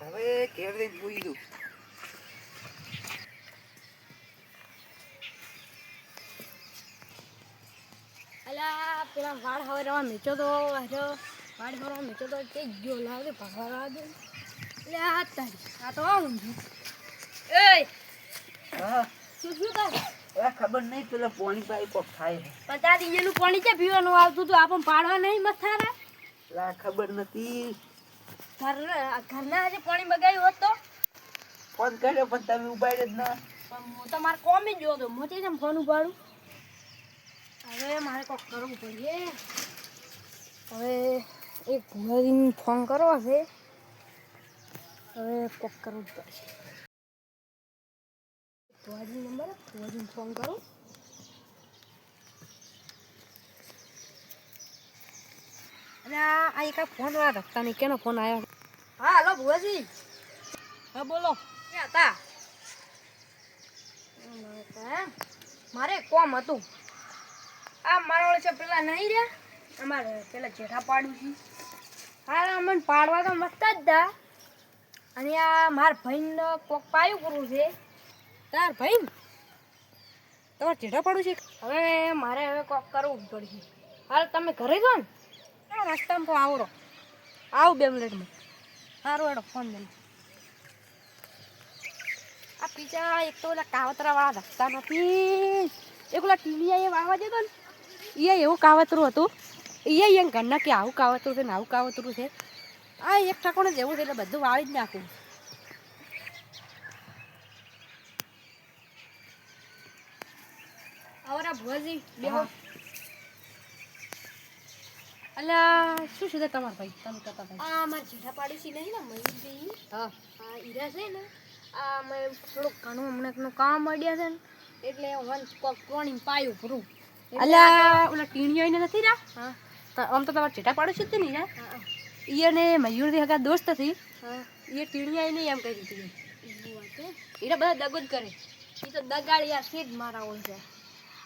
હવે ઘેર જઈને પૂઈ દઉં. અલા પેલા વાળ હવે રવા મેચો તો હજો વાળ હવા મેચો તો તે ગયો લાગે ભગવા લાગે એટલે આ તારી આ તો આવું છું. એ શું શું હવે ખબર નહીં પેલા પોણી પાઈ કોક થાય. પચાસ દિયેનું પાણી છે પીવાનું આવતું હતું? આપણને પાડવા નહીં મથારા? લા ખબર નથી. ઘરના ઘરના આજે પાણી બગાડ્યું હોત તો? ફોન કર્યો પણ તમે ઉભાડે જ ના. પણ હું તમારે કોમ જ જોતો મોટી છે ફોન ઉપાડું? હવે મારે કોક કરવું પડશે હવે એક ભૂલાદીને ફોન કરવો છે. હવે કોક કરવું પડશે. ભુવાજી નંબર ભુવાજીને ફોન કરું. અને આ આ એક ફોન વાળા રખતા નહીં કેનો ફોન આવ્યો. હા હલો ભુવાજી. હા બોલો. ક્યાં હતા? મારે કોમ હતું. આ મારા છે પેલા નહીં રહ્યા? અમારે પેલા જેઠા પાડું છે. હા અમને પાડવા તો મસ્ત જ હતા અને આ મારા ભાઈને કોક પાયું કરવું છે. તાર ભાઈ? તમારે જેઠા પાડું છે હવે મારે હવે કોક કરવું પડશે. હાલ તમે ઘરે જો ને. રસ્તામાં તો આવરો આવું બે મિનિટમાં. સારું એડો ફોન દે આ પીજા એક તો ઓલા કાવતરા વાળા ધક્કા નથી. એક ઓલા ટીનિયા એ વાવા જતો ને. એ એવું કાવતરું હતું. એ એમ ઘરના કે આવું કાવતરું છે ને આવું કાવતરું છે. આ એક ઠાકોને જેવું છે એટલે બધું વાળી જ નાખું. ભોજી બે બેહો. અલ્યા શું છે તમારા ભાઈ? તમે કહેતા ભાઈ આ મારા જેઠા પાડોશી નહીં ને મયુરજી હા. આ હીરા છે ને આ મેં થોડુંક ઘણું હમણાં કામ મળ્યા છે ને એટલે વન કોક પાણી પાયું ભરું. અલા! ઓલા ટીણીઓ આવીને નથી રા હા. આમ તો તમારા જેઠા પાડોશી જ નહીં રા ઈયને મયુરથી હગા દોસ્ત હતી. એ ટીણીયા એને એમ કહી દીધી. એને બધા દગો જ કરે. એ તો દગાડિયા છે જ મારા ઓળ છે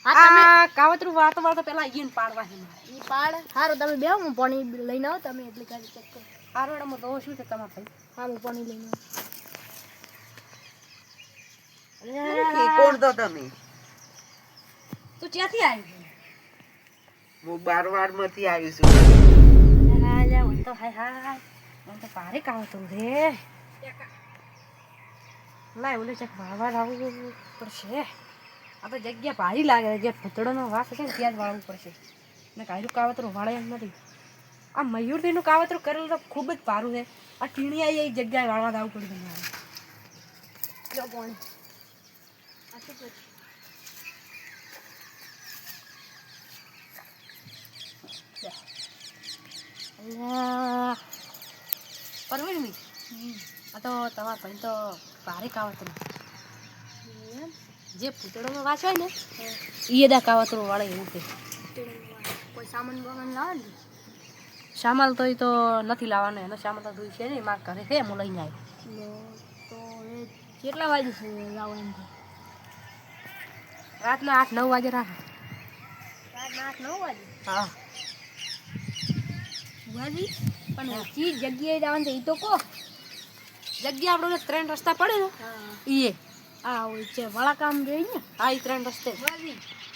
આ કાવતરું વાતો વાતો પેલા ઈયન પાડવા છે ઈ પાડ. હારું તમે બેહો હું પાણી લઈને આવો તમે એટલે કરી ચેક કરો. હારું એડમ તો શું છે તમારા ભાઈ? હા હું પાણી લઈને આવું. કોણ તો તમે? તું ક્યાંથી આવી હું બારવાડમાંથી આવી છું. હા જા હું તો હાય હાય મને તો ભારે કાવતરું રે લાય ઓલે ચેક વાળવા લાવવું પડશે આ તો જગ્યા ભારી લાગે જે ભૂતળોનો વાસ છે ને ત્યાં જ વાળવું પડશે. ને કાયરું કાવતરું વાળે એમ નથી. આ મયુરથીનું કાવતરું કરેલું તો ખૂબ જ ભારું છે. આ ટીણિયા એ જગ્યાએ વાળવા જવું પડે તમારે શું કરું? અલ્યા. પરવીનની આ તો તમારા ભાઈ તો ભારે કાવતરું. જે પૂતળોમાં વાસ હોય ને એ દા કાવતરો વાળે એવું કે કોઈ સામાન બામાન લાવે ને? સામાન તો એ તો નથી લાવવાનો એનો સામાન તો ધોઈ છે ને માર ઘરે છે હું લઈને આવ્યો તો એ કેટલા વાગે છે લાવવાનું રાતના આઠ નવ વાગે રાખ. રાતના આઠ નવ વાગે? હા. પણ કી જગ્યાએ જવાનું છે એ તો કહો જગ્યા આપણે ત્રણ રસ્તા પડે ને ઈએ. આ હોય છે વાળા કામ જોઈ ને? હા એ ત્રણ રસ્તે.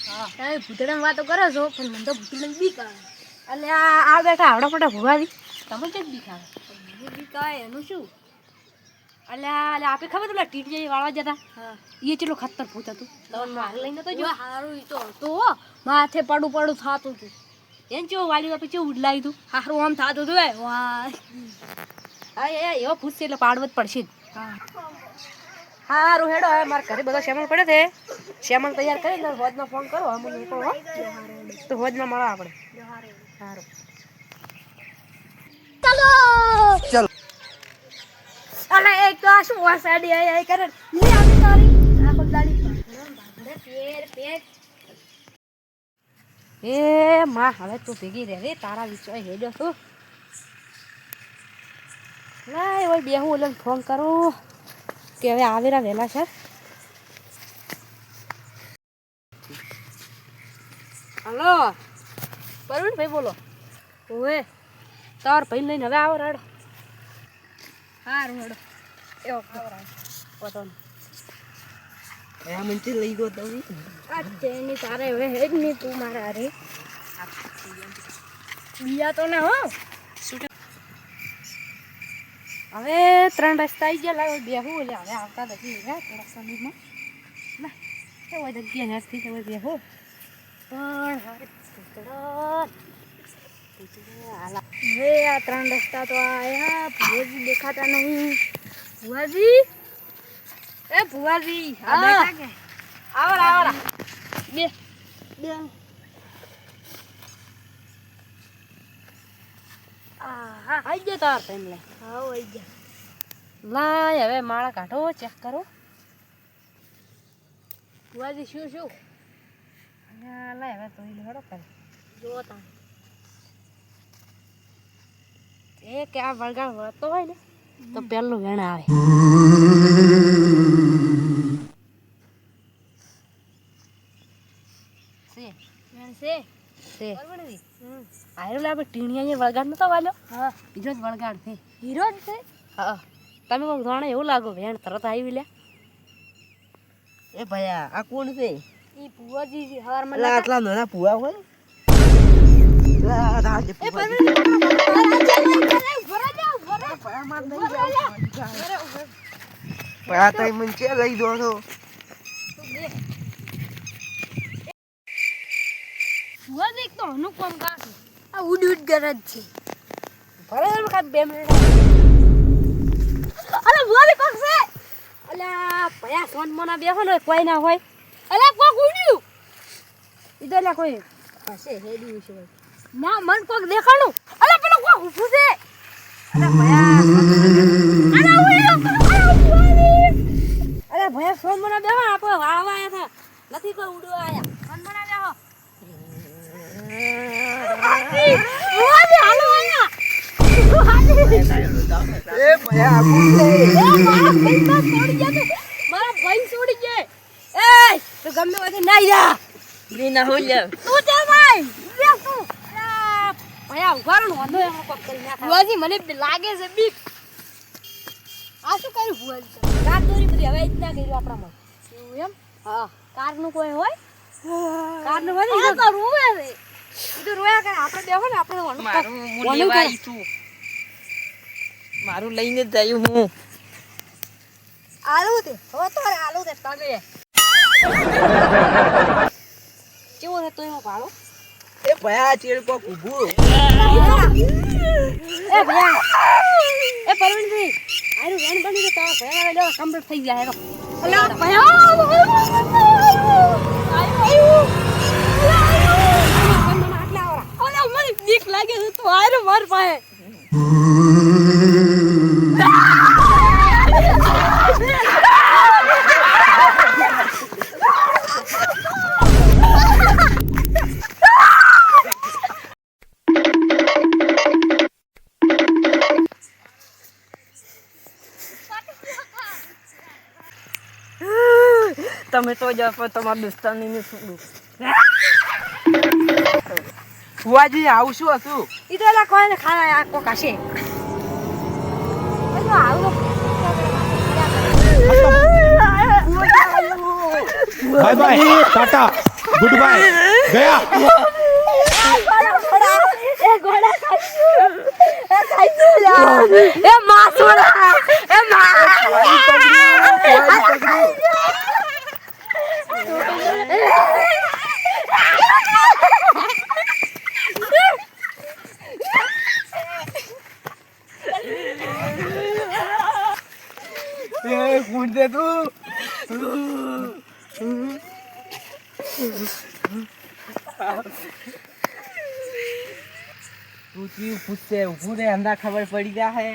હા. તમે ભૂતડાની વાતો કરો છો પણ મને તો ભૂતડાની બીક આવે. એટલે આ આ બેઠા આવડા પટા ભૂવાથી તમે જ બીક આવે? મને બીક આવે એનું શું? એટલે એટલે આપે ખબર પેલા ટીટી વાળવા જતા? એ ચેટલો ખતર ભૂત હતું. તમને મારે લઈને તો જો સારું તો તો માથે પડું પડું થતું હતું. એમ ચેવું વાલી આપે ચેવું ઉડલાવી તું સારું આમ થતું હતું વાહ હા એ એવો ભૂત છે એટલે પાડવું જ પડશે જ. હા. સારું હેડો હવે મારા ઘરે બધા શ્યામલ પડે છે. શ્યામલ તૈયાર કરી ને હોજનો ફોન કરો અમને નીકળો હો. તો હોજમાં મળો આપણે. સારું ચલો. ચલો. અલા એક તો આ શું વાસાડી આય આય કરે? લે આવી તારી. આખો દાડી. એ માં હવે તું ભેગી રે રે તારા વિચાર હેડ્યો તું લાય ઓય બેહું ઓલે ફોન કરું. કે હવે આવેરા વહેલા છે. હલો. પરવીન ભાઈ બોલો. ઓએ તાર ભાઈ લઈને હવે આવો રાડો. હારું હેડો. એવો ખબર પતો આ મને લઈ ગયો તમે આ તેની તારે હવે હેડ નહીં તું મારા રે બીજા તો ના હો. હવે ત્રણ રસ્તા આવી ગયા લાવો બેહું એટલે હવે આવતા નથી હે થોડા સમયમાં ના એ હોય જગ્યા હેરથી તમે બેહો પણ. હવે આ ત્રણ રસ્તા તો આયા ભુવાજી દેખાતા નહીં ભુવાજી એ ભુવાજી હા આવરા આવરા બે બે આઈ ગયો તાર ટાઈમ લે હા આઈ ગયા. લાય હવે માળા કાઢો ચેક કરો. બુઆજી શું શું? ના લાય હવે તો હેડો કરે. જો તા એ કે આ વળગાડ વળતો હોય ને તો પેલું વેણ આવે. વેણ છે? છે આયરો લે આપણે ટીણીયા વળગાડ નતો વાલ્યો હા. હીરો જ વળગાડ છે. હીરો જ છે? હા. તમે કોક જાણે એવું લાગો વેણ તરત આવી લે. એ ભયા આ કોણ છે? ઈ ભુવાજી હવારમાં લા આટલા નાના પુઆ હોય લા રાજે એ પુઆ ભયા તઈ મને છે લઈ દો છો ભુવાજી અનુપમ કાઢું આ ઉડ ઉડ ગરજ છે. ભલે વખત બે મિનિટ અરે ભુવાજી કોક છે? અલ્યા ભયા સોન મોના બેહો ને, કોઈ ના હોય. અલ્યા કોક ઉડ્યું. ઈ તો અલ્યા કોઈ હશે હેડ્યું છે ના, મન કોક દેખાણું અલ્યા પેલો કોક ઊભું છે. અરે ભયા. અરે ઉડ્યું અરે ભયા સોન મોના બેહો આપણે વાળવા આયા હતા નથી કોઈ ઉડવા આયા. સોન મોના બેહો. મને લાગે છે બીક. આ શું કર્યું તમે? કારદોરી બધી હવે જ ના કર્યું. એમ? હા. કારનું કોઈ હોય? કારનું હોય કરું ઈ તો રોવે છે. ઈ તો રોયા કરે. આપણે બેહો ને, આપણે મારું હું લેવા આવી છું. મારું લઈને જ જયું હું. આલુ તે હવે તો આલુ તે તમે. કેવો છે એનો ભાડો એ ભયા ચેડ કોક એ ભયા એ પરવીનભાઈ આરું વેણ બની તો તારા ભયા લો કમ્પ્લીટ થઈ જાય હેરો. અલા ભયા મને બીક લાગે છે તો આયરો માર પાએ તમે તો જ તમારા દોસ્તાની શું ફુવાજી આવું શું હતું ઈ તો એલા કોઈ ખાના આ કોક હશે. Bye bye tata. Good bye. ગયા. એ માસુરા એ લા એ માસોડા એ એ કોણ છે તું તું ચીવ પૂછશે ઊભું રે અંદા ખબર પડી જા હે